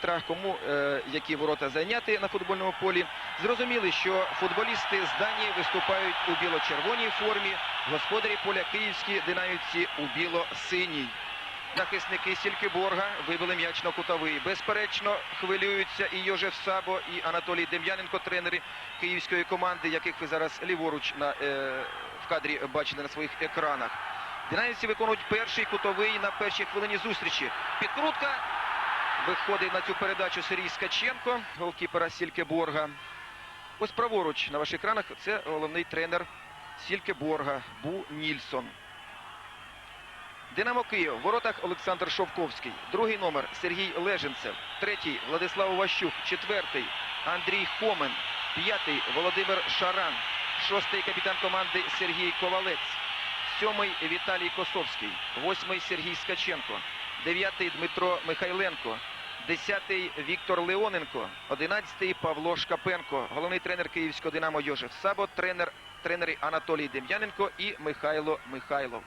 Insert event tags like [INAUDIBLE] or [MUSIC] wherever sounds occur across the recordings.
Тра, Кому е, які ворота зайняти на футбольному полі, зрозуміли, що футболісти з Данії виступають у біло-червоній формі, господарі поля київські динамівці у біло-синій. Захисники Сількіборга вибили м'яч на кутовий. Безперечно, хвилюються і Йожеф Сабо, і Анатолій Дем'яненко, тренери київської команди, яких ви зараз ліворуч на, е, в кадрі бачите на своїх екранах. Динамівці виконують перший кутовий на першій хвилині зустрічі. Підкрутка. Виходить на цю передачу Сергій Скаченко, голкіпера Сількеборга. Ось праворуч на ваших екранах це головний тренер Сількеборга Бу Нільсон. Динамо Київ. В воротах Олександр Шовковський. Другий номер Сергій Леженцев. Третій Владислав Ващук. Четвертий Андрій Хомен. П'ятий Володимир Шаран. Шостий капітан команди Сергій Ковалець. Сьомий Віталій Косовський. Восьмий Сергій Скаченко. Дев'ятий Дмитро Михайленко. Десятий Віктор Леоненко. Одинадцятий Павло Шкапенко. Головний тренер київського Динамо Йожеф Сабо. Тренер, тренери Анатолій Дем'яненко і Михайло Михайлов.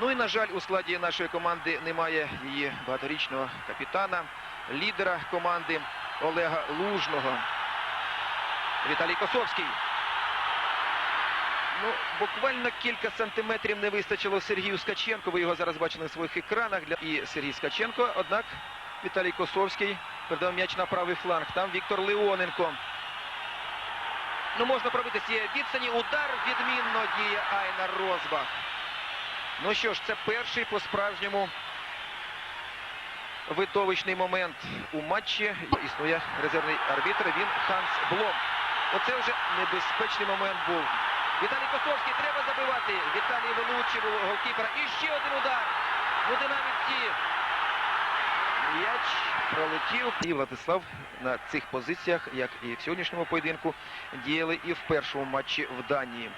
Ну і, на жаль, у складі нашої команди немає її багаторічного капітана, лідера команди Олега Лужного. Віталій Косовський. Ну, буквально кілька сантиметрів не вистачило Сергію Скаченко. Ви його зараз бачили на своїх екранах. Для... І Сергій Скаченко. Однак Віталій Косовський передав м'яч на правий фланг. Там Віктор Леоненко. Ну, можна пробити з цієї відстані. Удар відмінно діє Айнар Розбах. Ну що ж, це перший по-справжньому видовищний момент у матчі. Існує резервний арбітр. Він Ханс Блом. Оце вже небезпечний момент був. Віталій Косовський треба забивати. Віталій вилучив голкіпера. І ще один удар. Ну, динамівці. М'яч пролетів. І Владислав на цих позиціях, як і в сьогоднішньому поєдинку, діяли і в першому матчі в Данії.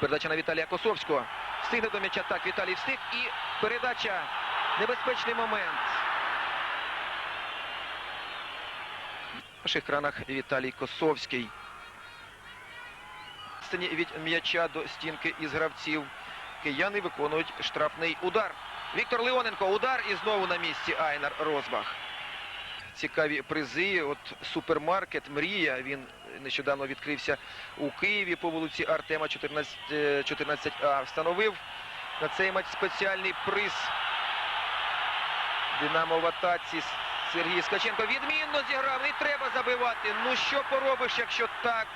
Передача на Віталія Косовського. Встигне до м'яча. Так, Віталій встиг. І передача. Небезпечний момент. На наших екранах Віталій Косовський. Відстані від м'яча до стінки із гравців. Кияни виконують штрафний удар. Віктор Леоненко. Удар і знову на місці Айнар Розбах. Цікаві призи. От супермаркет Мрія. Він нещодавно відкрився у Києві по вулиці Артема 14, е, 14А. Встановив на цей матч спеціальний приз. Динамо в атаці. Сергій Скаченко відмінно зіграв. Не треба забивати. Ну що поробиш, якщо так?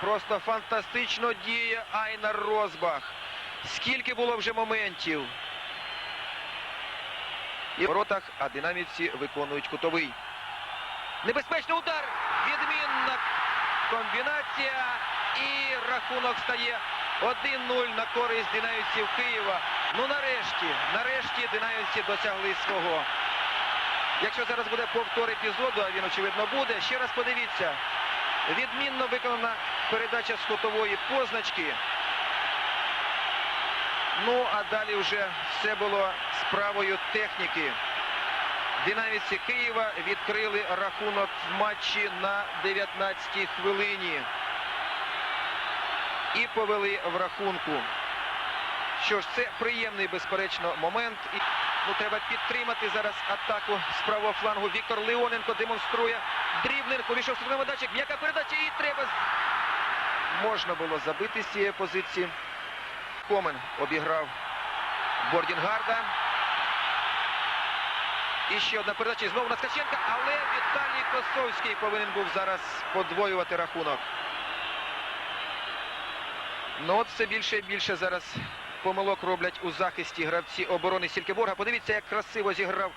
Просто фантастично діє Айнар Розбах. Скільки було вже моментів. І в воротах, а динамівці виконують кутовий. Небезпечний удар. Відмінна комбінація. І рахунок стає 1-0 на користь динамівців Києва. Ну нарешті, нарешті динамівці досягли свого. Якщо зараз буде повтор епізоду, а він очевидно буде, ще раз подивіться. Відмінно виконана передача з кутової позначки. Ну, а далі вже все було справою техніки. Динамівці Києва відкрили рахунок в матчі на 19-й хвилині. І повели в рахунку. Що ж, це приємний, безперечно, момент. Ну, треба підтримати зараз атаку з правого флангу. Віктор Леоненко демонструє дріблинг. Увійшов судовий медачик. М'яка передача і треба. Можна було забити з цієї позиції. Комен обіграв Бордінгарда. І ще одна передача. Знову на Скаченка, але Віталій Косовський повинен був зараз подвоювати рахунок. Ну от все більше і більше зараз помилок роблять у захисті гравці оборони Сількеборга. Подивіться, як красиво зіграв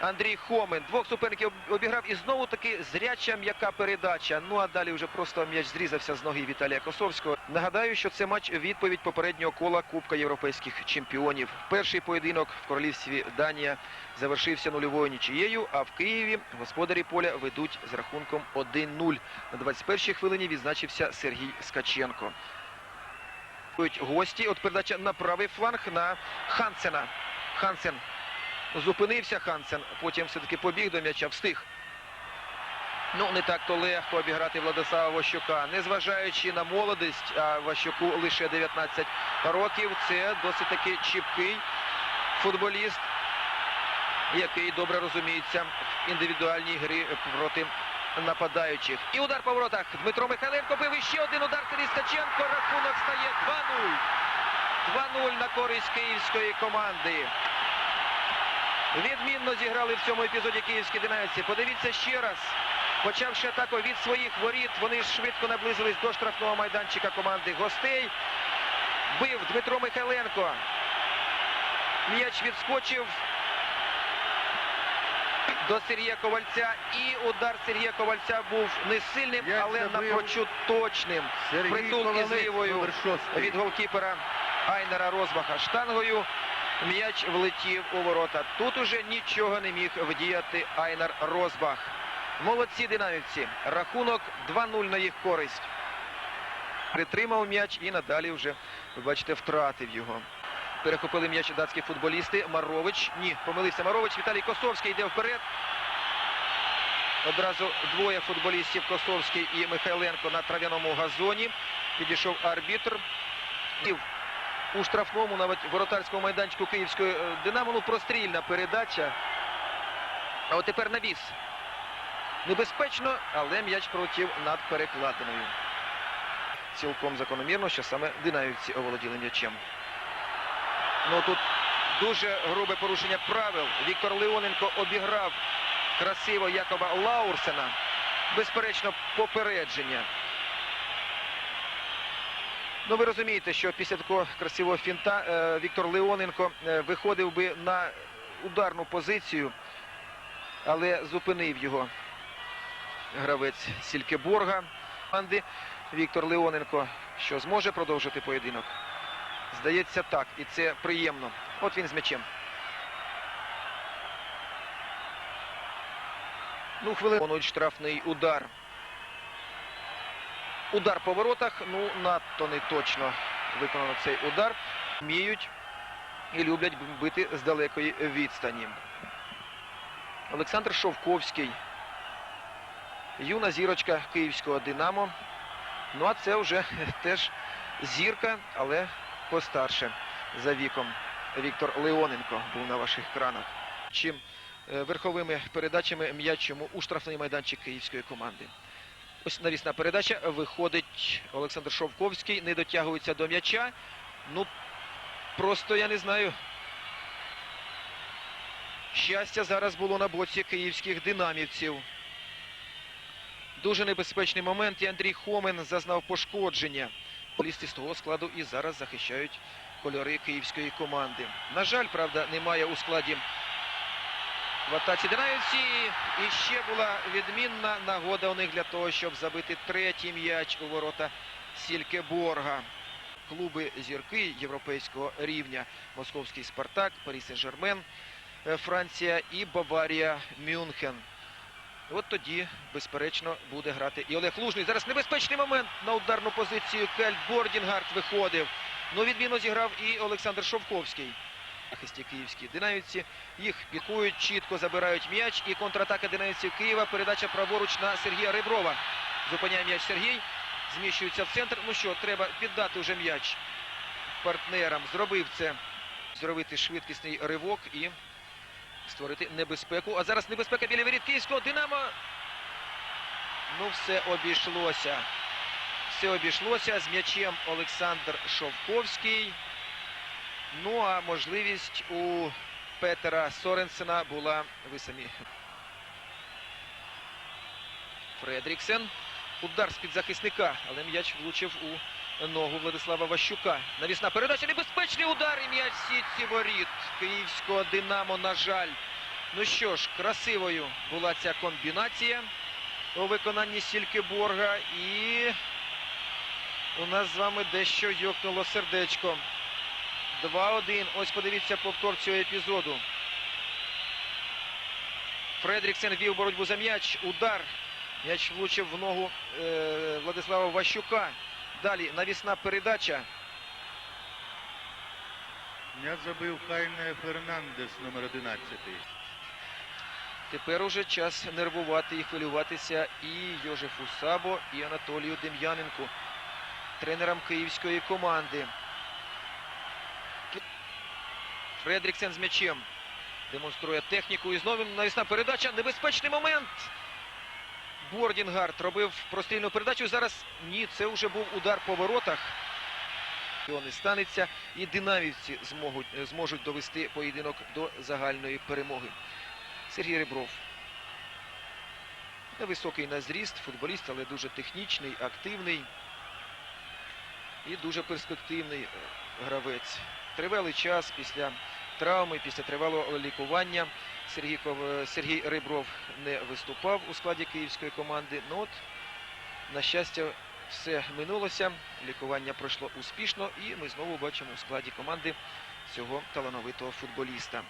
Андрій Хомин. Двох суперників обіграв і знову таки зряча м'яка передача. Ну а далі вже просто м'яч зрізався з ноги Віталія Косовського. Нагадаю, що це матч відповідь попереднього кола Кубка європейських чемпіонів. Перший поєдинок в королівстві Данія завершився нульовою нічією, а в Києві господарі поля ведуть з рахунком 1-0. На 21-й хвилині відзначився Сергій Скаченко. Будуть Гості, от передача на правий фланг на Хансена. Хансен зупинився Хансен, потім все-таки побіг до м'яча, встиг. Ну, не так то легко обіграти Владислава Ващука. Незважаючи на молодість, а Ващуку лише 19 років, це досить таки чіпкий футболіст. який добре розуміється в індивідуальній грі проти нападаючих. І удар по воротах. Дмитро Михайленко бив і ще один удар Сергій Ткаченко. Рахунок стає 2-0. 2-0 на користь київської команди. Відмінно зіграли в цьому епізоді київські динамівці. Подивіться ще раз. Почавши атаку від своїх воріт, вони швидко наблизились до штрафного майданчика команди гостей. Бив Дмитро Михайленко. М'яч відскочив до Сергія Ковальця. І удар Сергія Ковальця був не сильним, М'яч але напрочуд точним. Сергій Притул із лівою від голкіпера Айнера Розбаха штангою. М'яч влетів у ворота. Тут уже нічого не міг вдіяти Айнер Розбах. Молодці динамівці. Рахунок 2-0 на їх користь. Притримав м'яч і надалі вже, ви бачите, втратив його. Перехопили м'яч датські футболісти. Марович. Ні, помилився Марович. Віталій Косовський йде вперед. Одразу двоє футболістів Косовський і Михайленко на трав'яному газоні. Підійшов арбітр. У штрафному навіть воротарському майданчику Київської е, Динамо. Ну, прострільна передача. А от тепер навіс. Небезпечно, але м'яч пролетів над перекладиною. Цілком закономірно, що саме динамівці оволоділи м'ячем. Ну тут дуже грубе порушення правил. Віктор Леоненко обіграв красиво Якоба Лаурсена. Безперечно, попередження. Ну, ви розумієте, що після такого красивого фінта е, Віктор Леоненко е, виходив би на ударну позицію, але зупинив його гравець Сількеборга Віктор Леоненко, що зможе продовжити поєдинок. Здається так, і це приємно. От він з м'ячем. Ну, хвилину штрафний удар. Удар по воротах, ну надто не точно виконано цей удар. Вміють і люблять бити з далекої відстані. Олександр Шовковський. Юна зірочка київського Динамо. Ну а це вже [LAUGHS] теж зірка, але постарше за віком. Віктор Леоненко був на ваших екранах. Чим е, верховими передачами м'яч йому у штрафний майданчик київської команди. Ось навісна передача. Виходить Олександр Шовковський, не дотягується до м'яча. Ну, просто я не знаю. Щастя зараз було на боці київських динамівців. Дуже небезпечний момент. І Андрій Хомен зазнав пошкодження. Полісти з того складу і зараз захищають кольори київської команди. На жаль, правда, немає у складі в атаці Динамівці. І ще була відмінна нагода у них для того, щоб забити третій м'яч у ворота Сількеборга. Клуби зірки європейського рівня. Московський Спартак, Парі Сен-Жермен, Франція і Баварія Мюнхен. От тоді, безперечно, буде грати і Олег Лужний. Зараз небезпечний момент на ударну позицію. Кельт Бордінгард виходив. Ну, відмінно зіграв і Олександр Шовковський. Захисті київські динамівці. Їх пікують, чітко забирають м'яч. І контратака динамівців Києва. Передача праворуч на Сергія Реброва. Зупиняє м'яч Сергій. Зміщується в центр. Ну що, треба піддати вже м'яч партнерам. Зробив це. Зробити швидкісний ривок і створити небезпеку. А зараз небезпека біля воріт київського Динамо. Ну, все обійшлося. Все обійшлося з м'ячем Олександр Шовковський. Ну а можливість у Петера Соренсена була ви самі. Фредріксен. Удар з-під захисника, але м'яч влучив у ногу Владислава Ващука. Навісна передача. Небезпечний удар і м'яч сітці воріт київського Динамо, на жаль. Ну що ж, красивою була ця комбінація у виконанні Сількеборга. І у нас з вами дещо йокнуло сердечко. 2-1. Ось подивіться повтор цього епізоду. Фредріксен вів боротьбу за м'яч. Удар. М'яч влучив в ногу е, Владислава Ващука. Далі навісна передача. М'яч забив Хайне Фернандес, номер 11. Тепер уже час нервувати і хвилюватися і Йожефу Сабо, і Анатолію Дем'яненку, тренерам київської команди. Фредріксен з м'ячем. демонструє техніку. І знову навісна передача. Небезпечний момент. Бордінгард робив прострільну передачу. Зараз ні, це вже був удар по воротах. Не станеться. І динамівці зможуть, зможуть довести поєдинок до загальної перемоги. Сергій Ребров. Невисокий на зріст, футболіст, але дуже технічний, активний і дуже перспективний е, гравець. Тривалий час після травми, після тривалого лікування Сергій, Ков- Сергій Ребров не виступав у складі київської команди. Ну от, на щастя, все минулося. Лікування пройшло успішно, і ми знову бачимо у складі команди цього талановитого футболіста.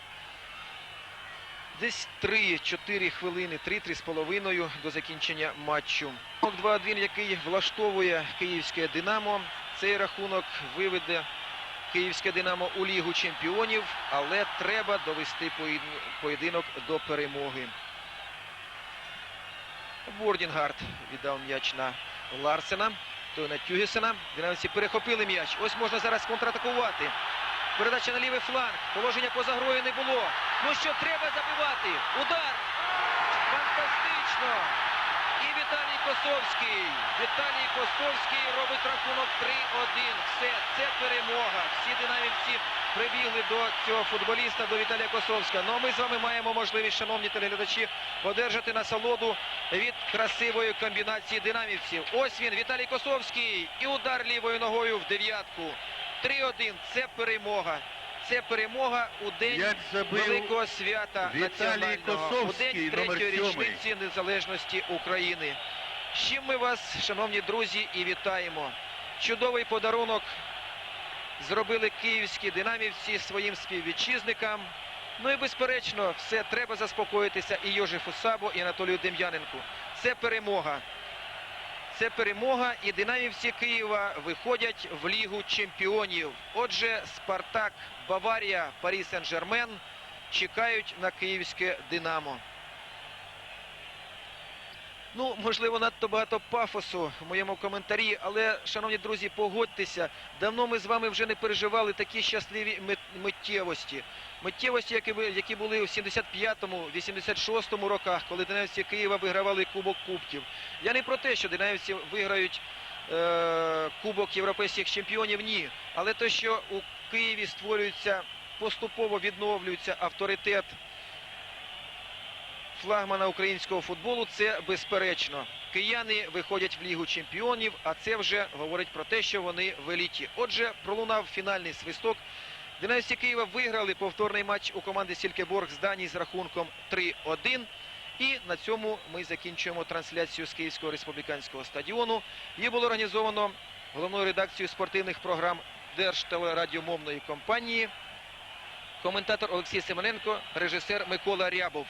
Десь 3-4 хвилини, 3-3 з половиною до закінчення матчу. 2-1, який влаштовує київське Динамо. Цей рахунок виведе київське Динамо у Лігу чемпіонів, але треба довести поєдинок до перемоги. Бордінгард віддав м'яч на Ларсена, той на Тюгесена. Динамівці перехопили м'яч. Ось можна зараз контратакувати. Передача на лівий фланг. Положення поза грою не було. Ну що, треба забивати. Удар. Фантастично. І Віталій Косовський. Віталій Косовський робить рахунок 3-1. Все, це перемога. Всі динамівці прибігли до цього футболіста, до Віталія Косовського. Ну а ми з вами маємо можливість, шановні телеглядачі, одержати насолоду від красивої комбінації динамівців. Ось він, Віталій Косовський. І удар лівою ногою в дев'ятку. 3-1. Це перемога. Це перемога у день великого свята національного у день третьої річниці незалежності України. З чим ми вас, шановні друзі, і вітаємо. Чудовий подарунок зробили київські динамівці своїм співвітчизникам. Ну і безперечно, все треба заспокоїтися і Йожефу Сабо, і Анатолію Дем'яненку. Це перемога. Це перемога, і динамівці Києва виходять в Лігу чемпіонів. Отже, Спартак, Баварія, Парі Сен-Жермен чекають на київське Динамо. Ну, можливо, надто багато пафосу в моєму коментарі, але, шановні друзі, погодьтеся, давно ми з вами вже не переживали такі щасливі миттєвості. Миттєвості, які, були у 75-му, 86-му роках, коли динамівці Києва вигравали Кубок Кубків. Я не про те, що динамівці виграють е, Кубок європейських чемпіонів, ні. Але те, що у Києві створюється, поступово відновлюється авторитет флагмана українського футболу, це безперечно. Кияни виходять в Лігу чемпіонів, а це вже говорить про те, що вони в еліті. Отже, пролунав фінальний свисток. Династі Києва виграли повторний матч у команди Сількеборг з Данії з рахунком 3-1. І на цьому ми закінчуємо трансляцію з Київського республіканського стадіону. Її було організовано головною редакцією спортивних програм Держтелерадіомовної компанії. Коментатор Олексій Семененко, режисер Микола Рябов.